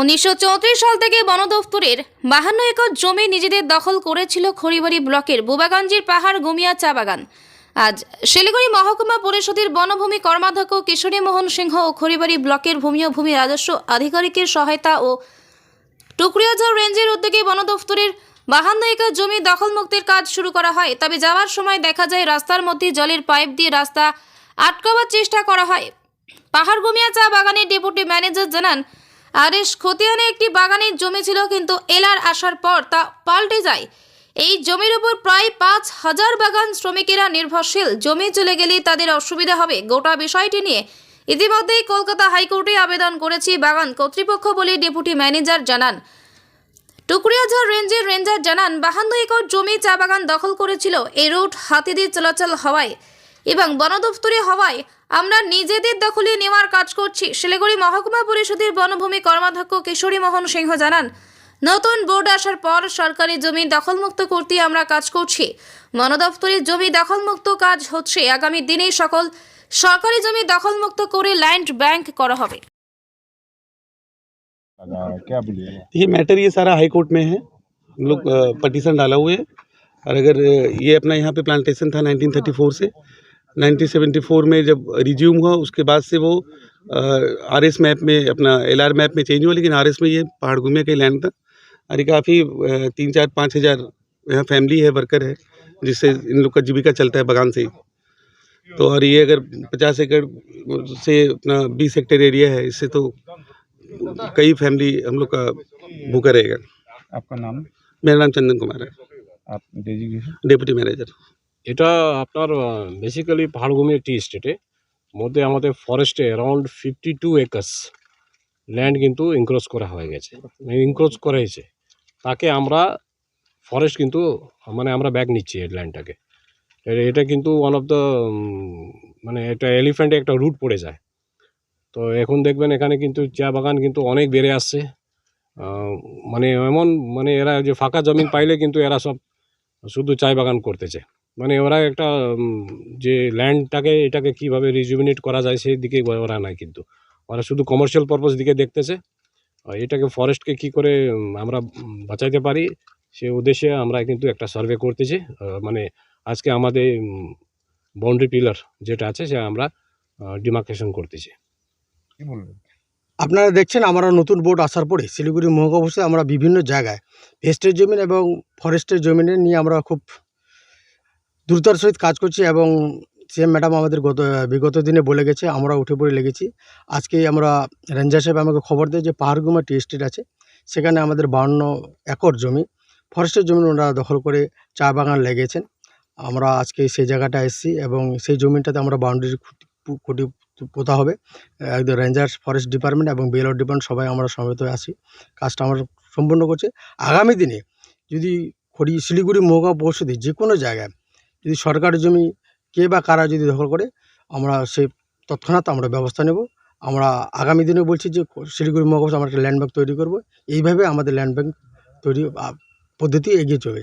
উনিশশো চৌত্রিশ সাল থেকে বন দফতরের বাহান্ন একর জমি নিজেদের দখল করেছিল খড়িবাড়ি ব্লকের বুবাগঞ্জের পাহাড় গুমিয়া চা বাগান। আজ শিলিগুড়ি মহকুমা পরিষদের বনভূমি কর্মাধ্যক্ষ কিশোরী মোহন সিংহ ও খড়িবাড়ি ব্লকের ভূমি ও ভূমি রাজস্ব আধিকারিকের সহায়তা ও টুকরিয়াঝড় রেঞ্জের উদ্যোগে বন দফতরের বাহান্ন একর জমি দখল মুক্তির কাজ শুরু করা হয়। তবে যাওয়ার সময় দেখা যায়, রাস্তার মধ্যে জলের পাইপ দিয়ে রাস্তা আটকাবার চেষ্টা করা হয়। পাহাড় গুমিয়া চা বাগানের ডেপুটি ম্যানেজার জানান আরেশ খতিয়ানে একটি বাগানের জমি ছিল, কিন্তু এলার আসার পর তা পাল্টে যায়। এই জমির উপর প্রায় পাঁচ হাজার বাগান শ্রমিকেরা নির্ভরশীল। জমি চলে গেলে তাদের অসুবিধা হবে। গোটা বিষয়টি নিয়ে ইতিমধ্যেই কলকাতা হাইকোর্টে আবেদন করেছি বাগান কর্তৃপক্ষ বলে ডেপুটি ম্যানেজার জানান। টুকরিয়াঝড় রেঞ্জের রেঞ্জার জানান, বাহান্ন একর জমি চা বাগান দখল করেছিল। এই রুট হাতিদের চলাচল হওয়ায় এবং বন দফতরে হওয়ায় আমরা নিজেদের দখলে নেওয়ার কাজ করছি শিলিগুড়ি মহকুমা পরিষদের বনভূমি কর্মাধ্যক্ষ কিশোরী মোহন সিংহ জানান নতুন বোর্ড আসার পর সরকারি জমি দখলমুক্ত করতে আমরা কাজ করছি বন দফতরের জমি দখলমুক্ত কাজ হচ্ছে আগামী দিনেই সকল সরকারি জমি দখলমুক্ত করে ল্যান্ড ব্যাংক করা হবে लगा क्या बोलिए ये मैटर ये सारा हाई कोर्ट में है हम लोग पटिशन डाला हुए है और अगर अ, ये अपना यहाँ पे प्लांटेशन था 1934 से 1974 में जब रिज्यूम हुआ उसके बाद से वो आर एस मैप में अपना एल आर मैप में चेंज हुआ लेकिन आर एस में ये पहाड़ घूमे का लैंड था। अरे काफ़ी तीन चार पाँच हज़ार यहाँ फैमिली है वर्कर है जिससे इन लोग का जीविका चलता है बागान से ही। तो और ये अगर पचास एकड़ से अपना बीस हेक्टेयर एरिया है इससे तो कई फैमिली हम लोग का भूखा रहेगा। आपका नाम? मेरा नाम चंदन कुमार है। आप डेप्यूटी मैनेजर এটা আপনার বেসিক্যালি পাহাড়ভূমি টি স্টেটে মধ্যে আমাদের ফরেস্টে around fifty two acres land কিন্তু ইনক্রোচ করা হয়ে গেছে। ইনক্রোচ করা হয়েছে তাকে আমরা ফরেস্ট কিন্তু মানে আমরা ব্যাগ নিচ্ছি এই ল্যান্ডটাকে এটা কিন্তু ওয়ান অফ দ্য মানে এটা এলিফ্যান্টে একটা রুট পড়ে যায়। তো এখন দেখবেন এখানে কিন্তু চা বাগান কিন্তু অনেক বেড়ে আসছে। মানে এমন মানে এরা যে ফাঁকা জমিন পাইলে কিন্তু এরা সব শুধু চায় বাগান করতেছে মানে ওরা একটা যে ল্যান্ডটাকে এটাকে কীভাবে রিজুমিনেট করা যায় সেই দিকে ওরা নাই কিন্তু। ওরা শুধু কমার্শিয়াল পারপাস দিকে দেখতেছে এটাকে ফরেস্টকে কি করে আমরা বাঁচাইতে পারি, সে উদ্দেশ্যে আমরা কিন্তু একটা সার্ভে করতেছি মানে আজকে আমাদের বাউন্ডারি পিলার যেটা আছে, সে আমরা ডিমার্কেশন করতেছি কি বলবেন আপনারা দেখছেন আমরা নতুন বোর্ড আসার পরে শিলিগুড়ি মহকুমা পরিষদে আমরা বিভিন্ন জায়গায় ভেস্টের জমিন এবং ফরেস্টের জমিনে নিয়ে আমরা খুব দ্রুতার সহিত কাজ করছি এবং সিএম ম্যাডাম আমাদের গত, বিগত দিনে বলে গেছে, আমরা উঠে পড়ে লেগেছি। আজকে আমরা রেঞ্জার সাহেব আমাকে খবর দেয় যে পাহাড়গুমা টি এস্টেট আছে, সেখানে আমাদের বাউন্ন একর জমি ফরেস্টের জমি ওনারা দখল করে চা বাগান লেগেছেন আমরা আজকে সেই জায়গাটা এসেছি এবং সেই জমিটাতে আমরা বাউন্ডারি খুঁটি পোতা হবে। একদম রেঞ্জার্স ফরেস্ট ডিপার্টমেন্ট এবং বেলর ডিপার্টমেন্ট সবাই আমরা হয়ে আছি। কাজটা আমরা সম্পূর্ণ করছে। আগামী দিনে যদি খড়ি, শিলিগুড়ি মহকুমা পরিষদে যে কোনো জায়গায় যদি সরকারি জমি কে বা কারা যদি দখল করে, আমরা সেই তৎক্ষণাৎ আমরা ব্যবস্থা নেব। আমরা আগামী দিনে বলছি যে শিলিগুড়ি মহকুমা আমরা একটা ল্যান্ড ব্যাংক তৈরি করব। এইভাবে আমাদের ল্যান্ড ব্যাংক তৈরি পদ্ধতি এগিয়ে চলবে